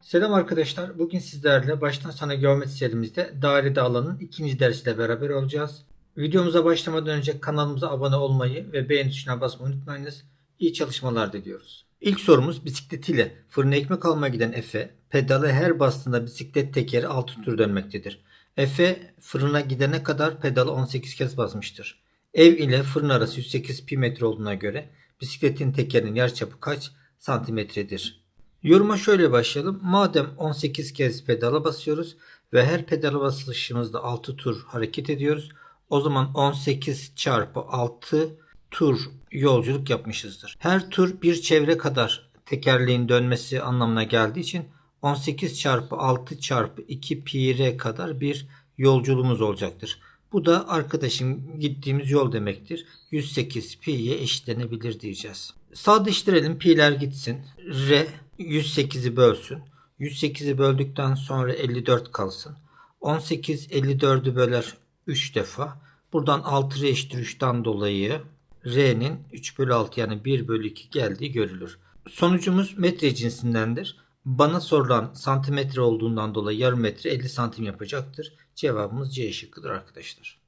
Selam arkadaşlar. Bugün sizlerle baştan sona geometri serimizde dairede alanın ikinci dersiyle beraber olacağız. Videomuza başlamadan önce kanalımıza abone olmayı ve beğeni tuşuna basmayı unutmayınız. İyi çalışmalar diliyoruz. İlk sorumuz bisikletiyle fırına ekmek almaya giden Efe, pedalı her bastığında bisiklet tekeri 6 tur dönmektedir. Efe fırına gidene kadar pedalı 18 kez basmıştır. Ev ile fırın arası 108 pi metre olduğuna göre bisikletin tekerinin yarıçapı kaç santimetredir? Yoruma şöyle başlayalım. Madem 18 kez pedala basıyoruz ve her pedala basışımızda 6 tur hareket ediyoruz. O zaman 18 çarpı 6 tur yolculuk yapmışızdır. Her tur bir çevre kadar tekerleğin dönmesi anlamına geldiği için 18 çarpı 6 çarpı 2 pi r kadar bir yolculuğumuz olacaktır. Bu da arkadaşım gittiğimiz yol demektir. 108 pi'ye eşitlenebilir diyeceğiz. Sadeleştirelim pi'ler gitsin. R 108'i bölsün. 108'i böldükten sonra 54 kalsın. 18 54'ü böler 3 defa. Buradan 6 r eşittir 3'ten dolayı r'nin 3 bölü 6 yani 1 bölü 2 geldiği görülür. Sonucumuz metre cinsindendir. Bana sorulan santimetre olduğundan dolayı yarım metre 50 santim yapacaktır. Cevabımız C şıkkıdır arkadaşlar.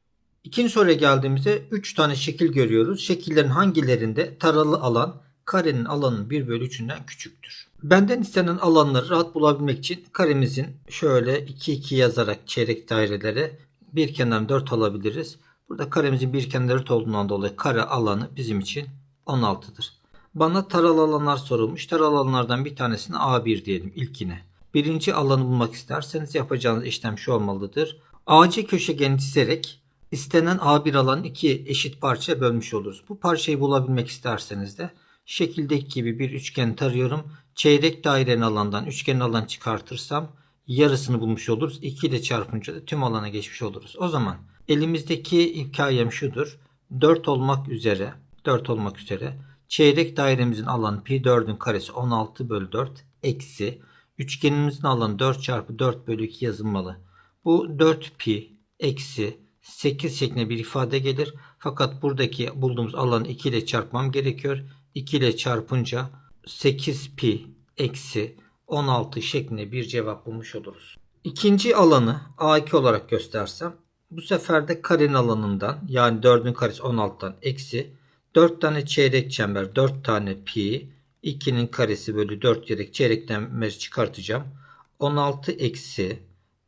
İkinci soruya geldiğimizde 3 tane şekil görüyoruz. Şekillerin hangilerinde taralı alan karenin alanının 1 bölü 3'ünden küçüktür? Benden istenen alanları rahat bulabilmek için karemizin şöyle 2 2 yazarak çeyrek dairelere bir kenar 4 alabiliriz. Burada karemizin bir kenarı 4 olduğundan dolayı kare alanı bizim için 16'dır. Bana taralı alanlar sorulmuş. Taralı alanlardan bir tanesine A1 diyelim ilkine. Birinci alanı bulmak isterseniz yapacağınız işlem şu olmalıdır. AC köşegeni çizerek istenen A1 alanı iki eşit parçaya bölmüş oluruz. Bu parçayı bulabilmek isterseniz de şekildeki gibi bir üçgen tarıyorum. Çeyrek dairenin alandan üçgenin alanı çıkartırsam yarısını bulmuş oluruz. 2 ile çarpınca da tüm alana geçmiş oluruz. O zaman elimizdeki hikayem şudur. 4 olmak üzere 4 olmak üzere çeyrek dairemizin alanı pi 4'ün karesi 16 bölü 4 eksi üçgenimizin alanı 4 çarpı 4 bölü 2 yazılmalı. Bu 4 pi eksi 8 şeklinde bir ifade gelir. Fakat buradaki bulduğumuz alanı 2 ile çarpmam gerekiyor. 2 ile çarpınca 8 pi eksi 16 şeklinde bir cevap bulmuş oluruz. İkinci alanı A2 olarak göstersem bu sefer de karenin alanından yani 4'ün karesi 16'dan eksi 4 tane çeyrek çember 4 tane pi 2'nin karesi bölü 4 diyerek çeyrekten çıkartacağım. 16 eksi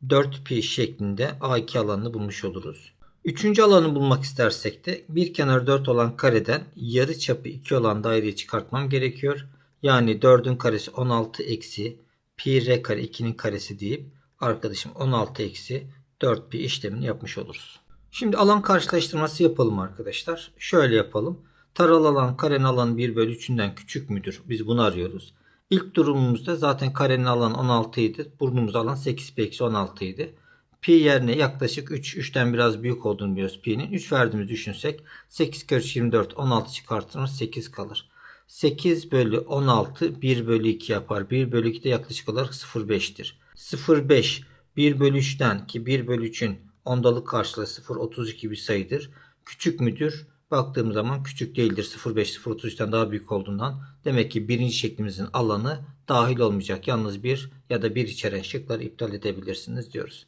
4 pi şeklinde A2 alanını bulmuş oluruz. Üçüncü alanı bulmak istersek de bir kenar 4 olan kareden yarı çapı 2 olan daireyi çıkartmam gerekiyor. Yani 4'ün karesi 16 eksi pi r kare 2'nin karesi deyip arkadaşım 16 eksi 4 pi işlemini yapmış oluruz. Şimdi alan karşılaştırması yapalım arkadaşlar. Şöyle yapalım. Taralı alan karenin alanı 1 bölü 3'ünden küçük müdür? Biz bunu arıyoruz. İlk durumumuzda zaten karenin alanı 16 idi. Burnumuz alan 8 pi eksi 16 idi. Pi yerine yaklaşık 3, 3'ten biraz büyük olduğunu biliyoruz pi'nin. 3 verdiğimizi düşünsek 8 kere 3 24, 16 çıkartırız 8 kalır. 8 bölü 16 1 bölü 2 yapar. 1 bölü 2 de yaklaşık olarak 0,5'tir. 0,5 1 bölü 3'ten ki 1 bölü 3'ün ondalık karşılığı 0,32 bir sayıdır. Küçük müdür? Baktığım zaman küçük değildir. 0,5 0,33'ten daha büyük olduğundan. Demek ki birinci şeklimizin alanı dahil olmayacak. Yalnız bir ya da bir içeren şıkları iptal edebilirsiniz diyoruz.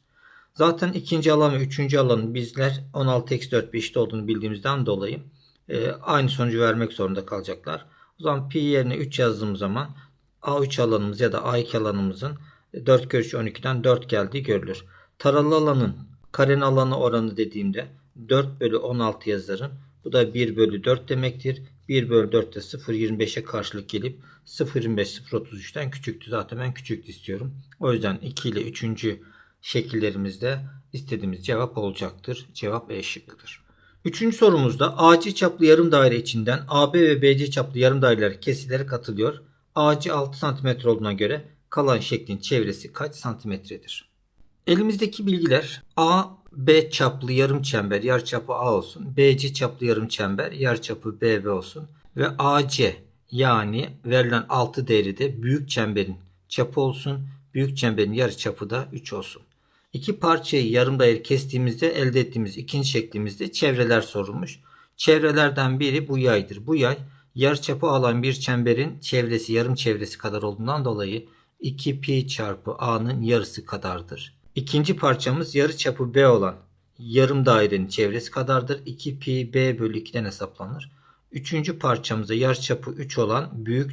Zaten ikinci alan ve üçüncü alanın bizler 16 eksi 4 eşit olduğunu bildiğimizden dolayı e, aynı sonucu vermek zorunda kalacaklar. O zaman pi yerine 3 yazdığım zaman A3 alanımız ya da A2 alanımızın 4 kere 3 12'den 4 geldiği görülür. Taralı alanın karenin alanı oranı dediğimde 4 bölü 16 yazarım. Bu da 1 bölü 4 demektir. 1 bölü 4 de 0.25'e karşılık gelip 0.25 0.33'ten küçüktü. Zaten ben küçüktü istiyorum. O yüzden 2 ile 3. şekillerimizde istediğimiz cevap olacaktır. Cevap E şıkkıdır. Üçüncü sorumuzda AC çaplı yarım daire içinden AB ve BC çaplı yarım daireler kesilerek atılıyor. AC 6 cm olduğuna göre kalan şeklin çevresi kaç santimetredir? Elimizdeki bilgiler A, B çaplı yarım çember yarıçapı A olsun. BC çaplı yarım çember yarıçapı BB olsun. Ve AC yani verilen 6 değeri de büyük çemberin çapı olsun. Büyük çemberin yarıçapı da 3 olsun. İki parçayı yarım daire kestiğimizde elde ettiğimiz ikinci şeklimizde çevreler sorulmuş. Çevrelerden biri bu yaydır. Bu yay yarıçapı alan bir çemberin çevresi yarım çevresi kadar olduğundan dolayı 2 pi çarpı a'nın yarısı kadardır. İkinci parçamız yarıçapı b olan yarım dairenin çevresi kadardır. 2 pi b bölü 2'den hesaplanır. Üçüncü parçamızda yarıçapı 3 olan büyük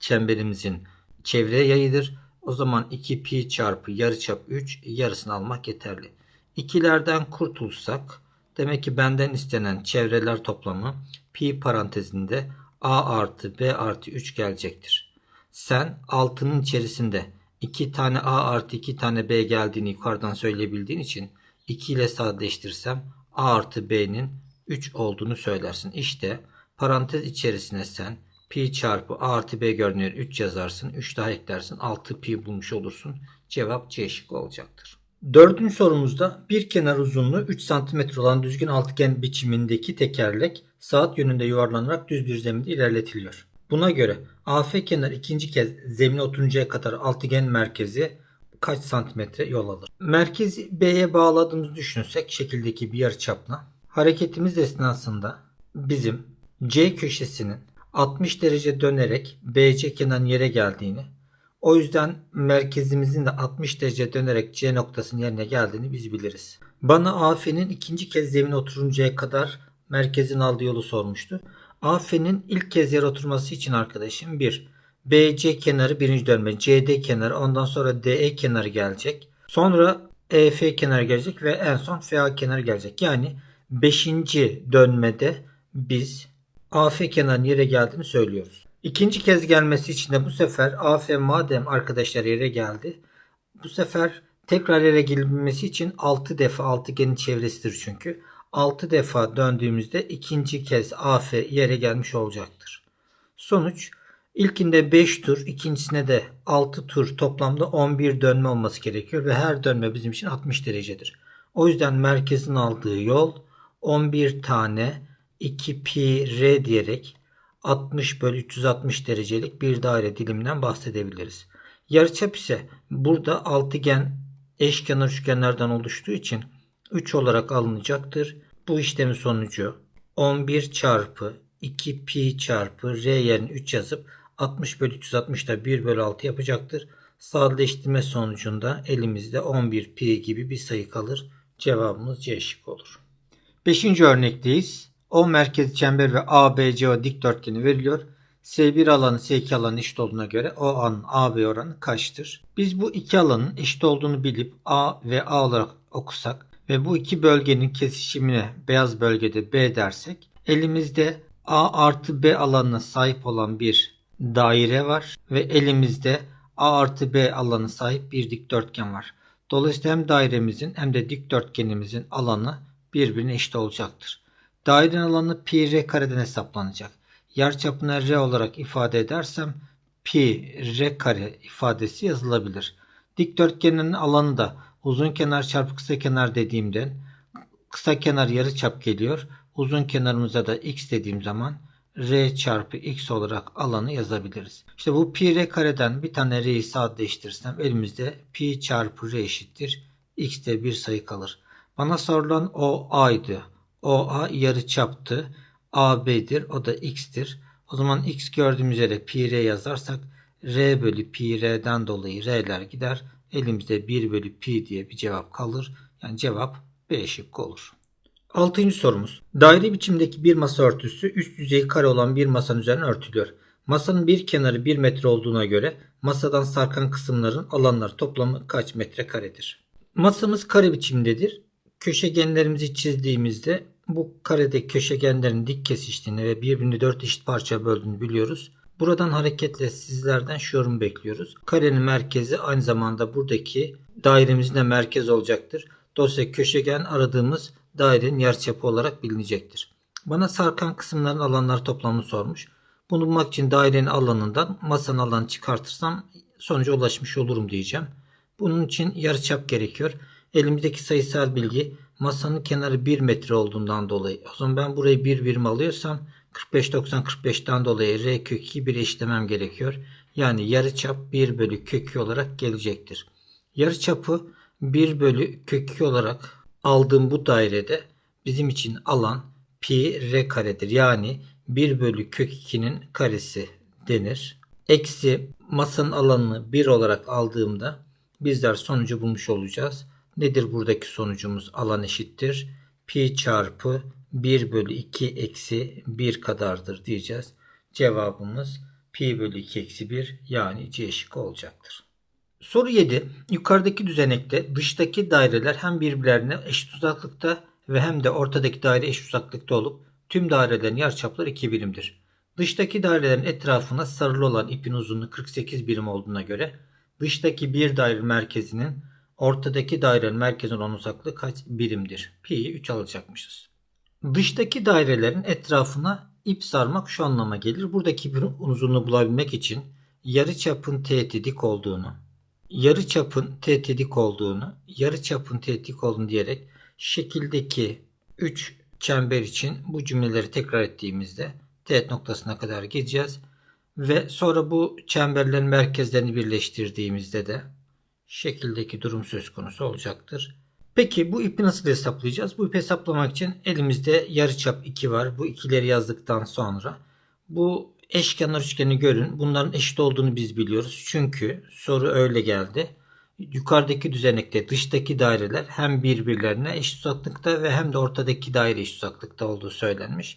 çemberimizin çevre yayıdır. O zaman 2 pi çarpı yarıçap 3 yarısını almak yeterli. İkilerden kurtulsak demek ki benden istenen çevreler toplamı pi parantezinde a artı b artı 3 gelecektir. Sen altının içerisinde 2 tane a artı 2 tane b geldiğini yukarıdan söyleyebildiğin için 2 ile sadeleştirsem a artı b'nin 3 olduğunu söylersin. İşte parantez içerisine sen pi çarpı a artı b görünüyor 3 yazarsın. 3 daha eklersin 6 pi bulmuş olursun. Cevap C şıkkı olacaktır. Dördüncü sorumuzda bir kenar uzunluğu 3 cm olan düzgün altıgen biçimindeki tekerlek saat yönünde yuvarlanarak düz bir zeminde ilerletiliyor. Buna göre AF kenar ikinci kez zemine oturuncaya kadar altıgen merkezi kaç santimetre yol alır? Merkezi B'ye bağladığımızı düşünürsek şekildeki bir yarıçapla hareketimiz esnasında bizim C köşesinin 60 derece dönerek BC kenarının yere geldiğini o yüzden merkezimizin de 60 derece dönerek C noktasının yerine geldiğini biz biliriz. Bana AF'nin ikinci kez zemine oturuncaya kadar merkezin aldığı yolu sormuştu. AF'nin ilk kez yere oturması için arkadaşım bir BC kenarı birinci dönme, CD kenarı ondan sonra DE kenarı gelecek. Sonra EF kenarı gelecek ve en son FA kenarı gelecek. Yani 5. dönmede biz AF kenarının yere geldiğini söylüyoruz. İkinci kez gelmesi için de bu sefer AF madem arkadaşlar yere geldi. Bu sefer tekrar yere gelmesi için 6 defa altıgenin çevresidir çünkü. 6 defa döndüğümüzde ikinci kez AF yere gelmiş olacaktır. Sonuç ilkinde 5 tur, ikincisine de 6 tur toplamda 11 dönme olması gerekiyor ve her dönme bizim için 60 derecedir. O yüzden merkezin aldığı yol 11 tane 2 pi r diyerek 60 bölü 360 derecelik bir daire diliminden bahsedebiliriz. Yarıçap ise burada altıgen eşkenar üçgenlerden oluştuğu için 3 olarak alınacaktır. Bu işlemin sonucu 11 çarpı 2 pi çarpı r yerine 3 yazıp 60 bölü 360 da 1 bölü 6 yapacaktır. Sadeleştirme sonucunda elimizde 11 pi gibi bir sayı kalır. Cevabımız C şık olur. Beşinci örnekteyiz. O merkezi çember ve ABCO dikdörtgeni veriliyor. S1 alanı S2 alanı eşit olduğuna göre o alanın AB oranı kaçtır? Biz bu iki alanın eşit olduğunu bilip A ve A olarak okusak ve bu iki bölgenin kesişimine beyaz bölgede B dersek elimizde A artı B alanına sahip olan bir daire var ve elimizde A artı B alanı sahip bir dikdörtgen var. Dolayısıyla hem dairemizin hem de dikdörtgenimizin alanı birbirine eşit olacaktır. Dairenin alanı pi r kareden hesaplanacak. Yarıçapını r olarak ifade edersem pi r kare ifadesi yazılabilir. Dikdörtgenin alanı da uzun kenar çarpı kısa kenar dediğimden kısa kenar yarıçap geliyor. Uzun kenarımıza da x dediğim zaman r çarpı x olarak alanı yazabiliriz. İşte bu pi r kareden bir tane r'yi sadeleştirirsem elimizde pi çarpı r eşittir. x'te bir sayı kalır. Bana sorulan o a'ydı. OA yarıçaptı. AB'dir. O da x'tir. O zaman x gördüğümüz yere pi r yazarsak r bölü pi r'den dolayı r'ler gider. Elimizde 1 bölü pi diye bir cevap kalır. Yani cevap B şıkkı olur. Altıncı sorumuz. Daire biçimdeki bir masa örtüsü üst yüzeyi kare olan bir masanın üzerine örtülüyor. Masanın bir kenarı 1 metre olduğuna göre masadan sarkan kısımların alanları toplamı kaç metre karedir? Masamız kare biçimdedir köşegenlerimizi çizdiğimizde bu karede köşegenlerin dik kesiştiğini ve birbirini dört eşit parça böldüğünü biliyoruz. Buradan hareketle sizlerden şu yorum bekliyoruz. Karenin merkezi aynı zamanda buradaki dairemizin de merkez olacaktır. Dolayısıyla köşegen aradığımız dairenin yarıçapı olarak bilinecektir. Bana sarkan kısımların alanları toplamını sormuş. Bunu bulmak için dairenin alanından masanın alanı çıkartırsam sonuca ulaşmış olurum diyeceğim. Bunun için yarıçap gerekiyor. Elimizdeki sayısal bilgi masanın kenarı 1 metre olduğundan dolayı. O zaman ben burayı 1 birim alıyorsam 45 90 45'ten dolayı r kök 2 bir eşitlemem gerekiyor. Yani yarıçap 1 bölü kök 2 olarak gelecektir. Yarıçapı 1 bölü kök 2 olarak aldığım bu dairede bizim için alan pi r karedir. Yani 1 bölü kök 2'nin karesi denir. Eksi masanın alanını 1 olarak aldığımda bizler sonucu bulmuş olacağız. Nedir buradaki sonucumuz? Alan eşittir. Pi çarpı 1 bölü 2 eksi 1 kadardır diyeceğiz. Cevabımız pi bölü 2 eksi 1 yani C şıkkı olacaktır. Soru 7. Yukarıdaki düzenekte dıştaki daireler hem birbirlerine eşit uzaklıkta ve hem de ortadaki daire eşit uzaklıkta olup tüm dairelerin yarıçapları 2 birimdir. Dıştaki dairelerin etrafına sarılı olan ipin uzunluğu 48 birim olduğuna göre dıştaki bir daire merkezinin ortadaki dairenin merkezinin olan uzaklığı kaç birimdir? Pi'yi 3 alacakmışız. Dıştaki dairelerin etrafına ip sarmak şu anlama gelir. Buradaki ipin uzunluğu bulabilmek için yarıçapın teğeti dik olduğunu, yarıçapın teğeti dik olduğunu, yarıçapın teğeti dik olduğunu diyerek şekildeki 3 çember için bu cümleleri tekrar ettiğimizde teğet noktasına kadar gideceğiz. Ve sonra bu çemberlerin merkezlerini birleştirdiğimizde de şekildeki durum söz konusu olacaktır. Peki bu ipi nasıl hesaplayacağız? Bu ipi hesaplamak için elimizde yarıçap 2 var. Bu ikileri yazdıktan sonra bu eşkenar üçgeni görün. Bunların eşit olduğunu biz biliyoruz. Çünkü soru öyle geldi. Yukarıdaki düzenekte dıştaki daireler hem birbirlerine eşit uzaklıkta ve hem de ortadaki daire eşit uzaklıkta olduğu söylenmiş.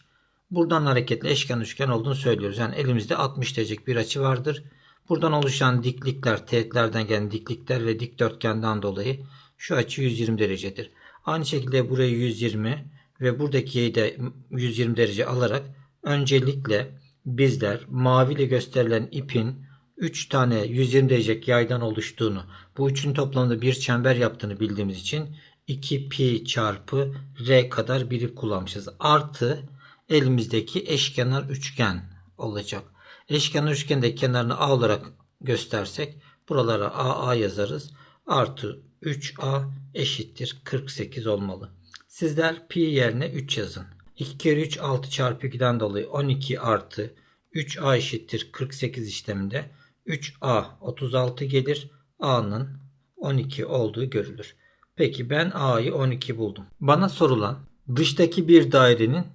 Buradan hareketle eşkenar üçgen olduğunu söylüyoruz. Yani elimizde 60 derecelik bir açı vardır. Buradan oluşan diklikler, teğetlerden gelen diklikler ve dikdörtgenden dolayı şu açı 120 derecedir. Aynı şekilde burayı 120 ve buradaki y'yi de 120 derece alarak öncelikle bizler mavi ile gösterilen ipin 3 tane 120 derecelik yaydan oluştuğunu, bu üçün toplamda bir çember yaptığını bildiğimiz için 2 pi çarpı r kadar bir ip kullanmışız. Artı elimizdeki eşkenar üçgen olacak. Eşkenar üçgende kenarını A olarak göstersek buralara AA yazarız. Artı 3A eşittir 48 olmalı. Sizler pi yerine 3 yazın. 2 kere 3 6 çarpı 2'den dolayı 12 artı 3A eşittir 48 işleminde 3A 36 gelir. A'nın 12 olduğu görülür. Peki ben A'yı 12 buldum. Bana sorulan dıştaki bir dairenin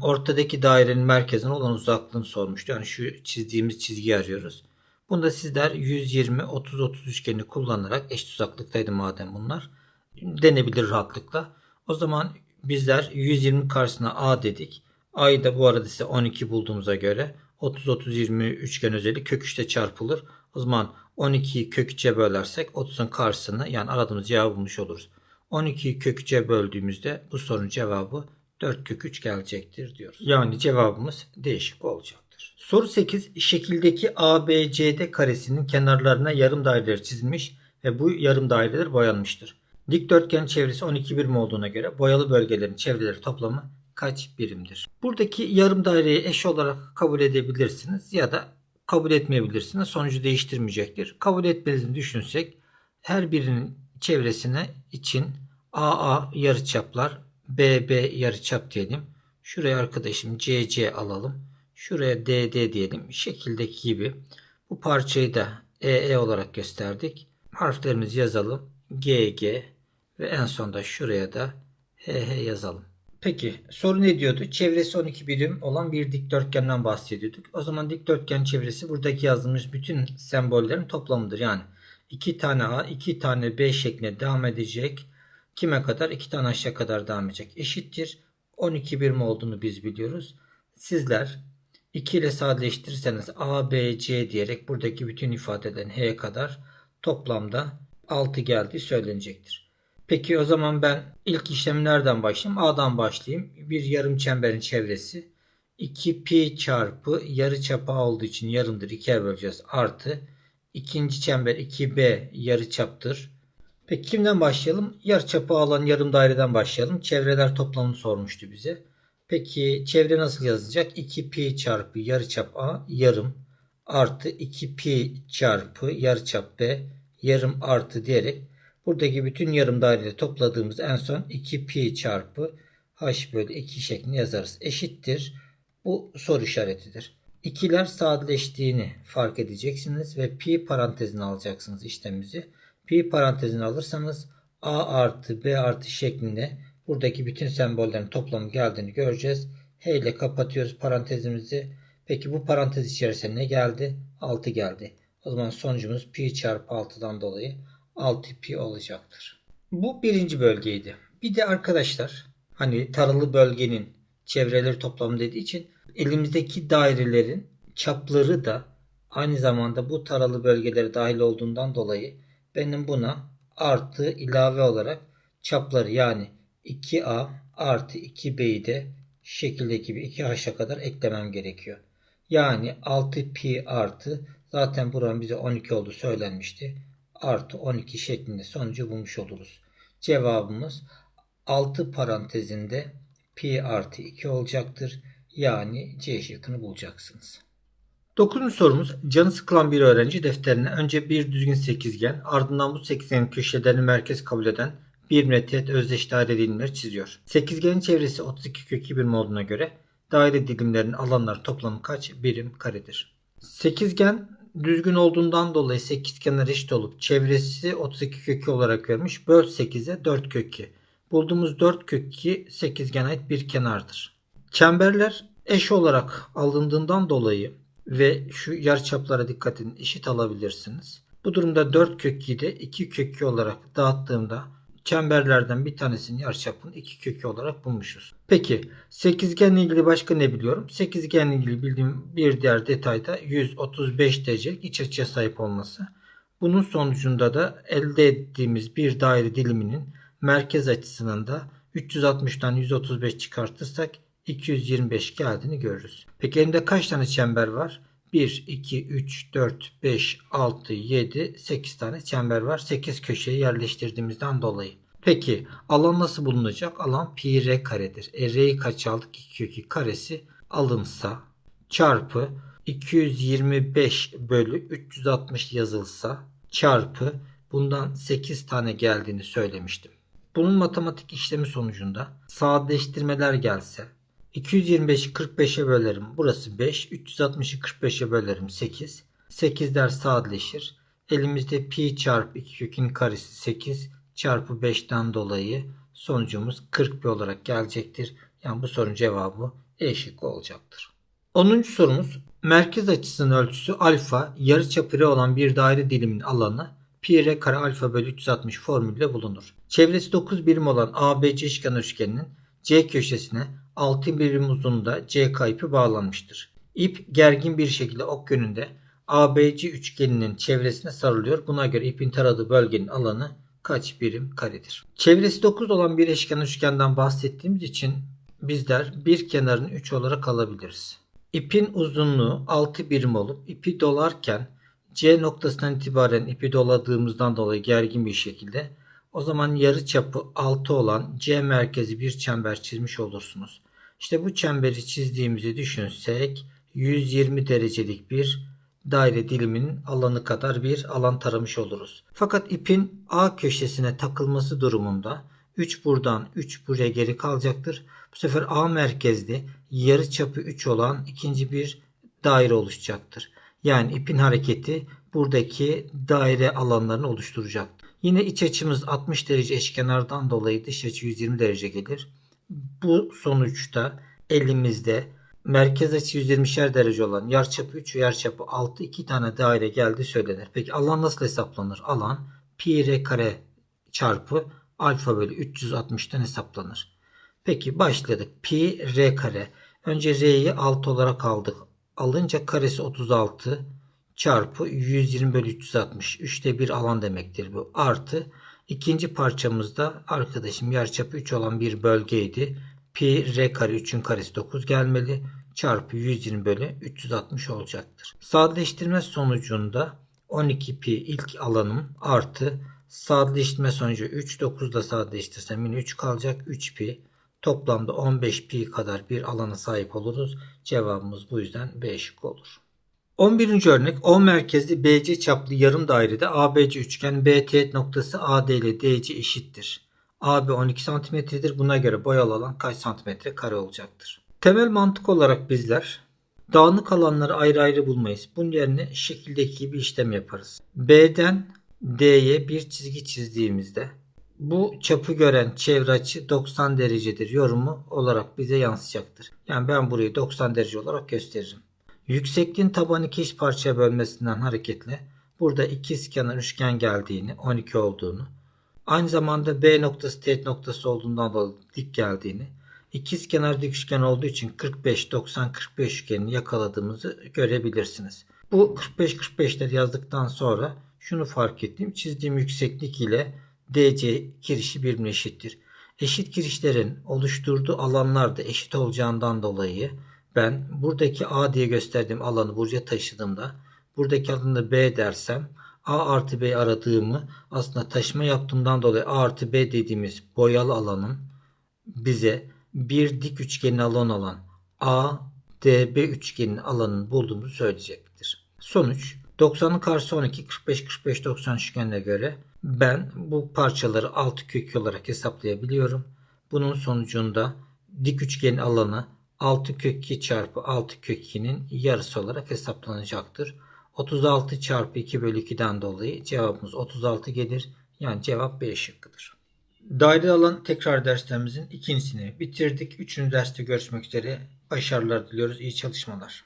ortadaki dairenin merkezine olan uzaklığını sormuştu. Yani şu çizdiğimiz çizgiyi arıyoruz. Bunda sizler 120 30 30 üçgeni kullanarak eşit uzaklıktaydı madem bunlar. Denebilir rahatlıkla. O zaman bizler 120 karşısına A dedik. A'yı da bu arada size 12 bulduğumuza göre 30 30 20 üçgen özelliği kök 3'te çarpılır. O zaman 12'yi kök 3'e bölersek 30'un karşısını yani aradığımız cevabı bulmuş oluruz. 12'yi kök 3'e böldüğümüzde bu sorunun cevabı 4 kök 3 gelecektir diyoruz. Yani cevabımız değişik olacaktır. Soru 8. Şekildeki ABCD karesinin kenarlarına yarım daireler çizilmiş ve bu yarım daireler boyanmıştır. Dikdörtgen çevresi 12 birim olduğuna göre boyalı bölgelerin çevreleri toplamı kaç birimdir? Buradaki yarım daireyi eş olarak kabul edebilirsiniz ya da kabul etmeyebilirsiniz. Sonucu değiştirmeyecektir. Kabul etmenizi düşünsek her birinin çevresine için AA yarıçaplar BB yarıçap diyelim. Şuraya arkadaşım CC alalım. Şuraya DD diyelim. Şekildeki gibi. Bu parçayı da EE olarak gösterdik. Harflerimizi yazalım. GG ve en sonda şuraya da HH yazalım. Peki soru ne diyordu? Çevresi 12 birim olan bir dikdörtgenden bahsediyorduk. O zaman dikdörtgen çevresi buradaki yazdığımız bütün sembollerin toplamıdır. Yani 2 tane A, 2 tane B şeklinde devam edecek. Kime kadar? 2 tane aşağı kadar devam edecek. Eşittir. 12 birim olduğunu biz biliyoruz. Sizler 2 ile sadeleştirirseniz A, B, C diyerek buradaki bütün ifadelerin H'ye kadar toplamda 6 geldiği söylenecektir. Peki o zaman ben ilk işlemi nereden başlayayım? A'dan başlayayım. Bir yarım çemberin çevresi 2 pi çarpı yarı çapı olduğu için yarımdır. 2'ye böleceğiz. Artı ikinci çember 2B yarı çaptır. Peki kimden başlayalım? Yarı çapı alan yarım daireden başlayalım. Çevreler toplamını sormuştu bize. Peki çevre nasıl yazılacak? 2 pi çarpı yarı çap A yarım artı 2 pi çarpı yarı çap B yarım artı diyerek buradaki bütün yarım daireleri topladığımız en son 2 pi çarpı h bölü 2 şeklinde yazarız. Eşittir. Bu soru işaretidir. İkiler sadeleştiğini fark edeceksiniz ve pi parantezine alacaksınız işlemimizi. Pi parantezini alırsanız a artı b artı şeklinde buradaki bütün sembollerin toplamı geldiğini göreceğiz. H ile kapatıyoruz parantezimizi. Peki bu parantez içerisine ne geldi? 6 geldi. O zaman sonucumuz pi çarpı 6'dan dolayı 6 pi olacaktır. Bu birinci bölgeydi. Bir de arkadaşlar hani taralı bölgenin çevreleri toplamı dediği için elimizdeki dairelerin çapları da aynı zamanda bu taralı bölgelere dahil olduğundan dolayı benim buna artı ilave olarak çapları yani 2a artı 2b'yi de şekildeki gibi 2h'a kadar eklemem gerekiyor. Yani 6pi artı zaten buranın bize 12 olduğu söylenmişti. Artı 12 şeklinde sonucu bulmuş oluruz. Cevabımız 6 parantezinde pi artı 2 olacaktır. Yani C şıkkını bulacaksınız. Dokuzuncu sorumuz canı sıkılan bir öğrenci defterine önce bir düzgün sekizgen ardından bu sekizgenin köşelerini merkez kabul eden bir metre özdeş daire dilimleri çiziyor. Sekizgenin çevresi 32 kök 2 birim olduğuna göre daire dilimlerinin alanları toplamı kaç birim karedir? Sekizgen düzgün olduğundan dolayı sekizgenler eşit olup çevresi 32 kök 2 olarak vermiş. Böl 8'e 4 kök 2. Bulduğumuz 4 kök 2 sekizgene ait bir kenardır. Çemberler eş olarak alındığından dolayı ve şu yarıçaplara dikkat edin eşit alabilirsiniz. Bu durumda 4 kök 2'yi de 2 kök 2 olarak dağıttığımda çemberlerden bir tanesinin yarıçapını 2 kök 2 olarak bulmuşuz. Peki sekizgenle ilgili başka ne biliyorum? Sekizgenle ilgili bildiğim bir diğer detay da 135 derecelik iç açıya sahip olması. Bunun sonucunda da elde ettiğimiz bir daire diliminin merkez açısının da 360'dan 135 çıkartırsak 225 geldiğini görürüz. Peki elimde kaç tane çember var? 1, 2, 3, 4, 5, 6, 7, 8 tane çember var. 8 köşeye yerleştirdiğimizden dolayı. Peki alan nasıl bulunacak? Alan pi r karedir. E r'yi kaç aldık? 2 kök 2 karesi alınsa çarpı 225 bölü 360 yazılsa çarpı bundan 8 tane geldiğini söylemiştim. Bunun matematik işlemi sonucunda sadeleştirmeler gelse 225'i 45'e bölerim. Burası 5. 360'ı 45'e bölerim 8. 8'ler sadeleşir. Elimizde pi çarpı 2 kökün karesi 8 çarpı 5'ten dolayı sonucumuz 40 pi olarak gelecektir. Yani bu sorunun cevabı E şıkkı olacaktır. 10. sorumuz merkez açısının ölçüsü alfa yarıçapı r olan bir daire dilimin alanı pi r kare alfa bölü 360 formülle bulunur. Çevresi 9 birim olan ABC üçgen üçgeninin C köşesine 6 birim uzunluğunda CK ipi bağlanmıştır. İp gergin bir şekilde ok yönünde ABC üçgeninin çevresine sarılıyor. Buna göre ipin taradığı bölgenin alanı kaç birim karedir? Çevresi 9 olan bir eşkenar üçgenden bahsettiğimiz için bizler bir kenarını 3 olarak alabiliriz. İpin uzunluğu 6 birim olup ipi dolarken C noktasından itibaren ipi doladığımızdan dolayı gergin bir şekilde o zaman yarı çapı 6 olan C merkezi bir çember çizmiş olursunuz. İşte bu çemberi çizdiğimizi düşünsek 120 derecelik bir daire diliminin alanı kadar bir alan taramış oluruz. Fakat ipin A köşesine takılması durumunda 3 buradan 3 buraya geri kalacaktır. Bu sefer A merkezli yarı çapı 3 olan ikinci bir daire oluşacaktır. Yani ipin hareketi buradaki daire alanlarını oluşturacaktır. Yine iç açımız 60 derece eşkenardan dolayı dış açı 120 derece gelir. Bu sonuçta elimizde merkez açı 120'şer derece olan yarçapı 3 ve yarçapı 6 iki tane daire geldi söylenir. Peki alan nasıl hesaplanır? Alan pi r kare çarpı alfa bölü 360'tan hesaplanır. Peki başladık. Pi r kare. Önce r'yi 6 olarak aldık. Alınca karesi 36 çarpı 120 bölü 360. 3'te bir alan demektir bu. Artı ikinci parçamızda arkadaşım yarçapı 3 olan bir bölgeydi. Pi r kare 3'ün karesi 9 gelmeli. Çarpı 120 bölü 360 olacaktır. Sadeleştirme sonucunda 12 pi ilk alanım artı sadeleştirme sonucu 3 9 ile sadeleştirsem yine 3 kalacak 3 pi. Toplamda 15 pi kadar bir alana sahip oluruz. Cevabımız bu yüzden B şık olur. 11. örnek O merkezli BC çaplı yarım dairede ABC üçgen BT noktası AD ile DC eşittir. AB 12 santimetredir. Buna göre boyalı alan kaç santimetre kare olacaktır? Temel mantık olarak bizler dağınık alanları ayrı ayrı bulmayız. Bunun yerine şekildeki gibi işlem yaparız. B'den D'ye bir çizgi çizdiğimizde Bu çapı gören çevre açı 90 derecedir yorumu olarak bize yansıyacaktır. Yani ben burayı 90 derece olarak gösteririm. Yüksekliğin tabanı iki eş parçaya bölmesinden hareketle burada ikizkenar üçgen geldiğini, 12 olduğunu, aynı zamanda B noktası teğet noktası olduğundan dolayı dik geldiğini, ikizkenar dik üçgen olduğu için 45 90 45 üçgenini yakaladığımızı görebilirsiniz. Bu 45 45'leri yazdıktan sonra şunu fark ettim. Çizdiğim yükseklik ile DC girişi birbirine eşittir. Eşit girişlerin oluşturduğu alanlar da eşit olacağından dolayı ben buradaki A diye gösterdiğim alanı buraya taşıdığımda buradaki alanı B dersem A artı B aradığımı aslında taşıma yaptığımdan dolayı A artı B dediğimiz boyalı alanın bize bir dik üçgenin alan olan A, DB üçgenin alanını bulduğumuzu söyleyecektir. Sonuç 90'ın karşısı 12, 45, 45, 90 üçgenine göre ben bu parçaları 6 kök olarak hesaplayabiliyorum. Bunun sonucunda dik üçgenin alanı 6 kök 2 çarpı 6 kök 2'nin yarısı olarak hesaplanacaktır. 36 çarpı 2 bölü 2'den dolayı cevabımız 36 gelir. Yani cevap B şıkkıdır. Daire alan tekrar derslerimizin ikincisini bitirdik. Üçüncü derste görüşmek üzere. Başarılar diliyoruz. İyi çalışmalar.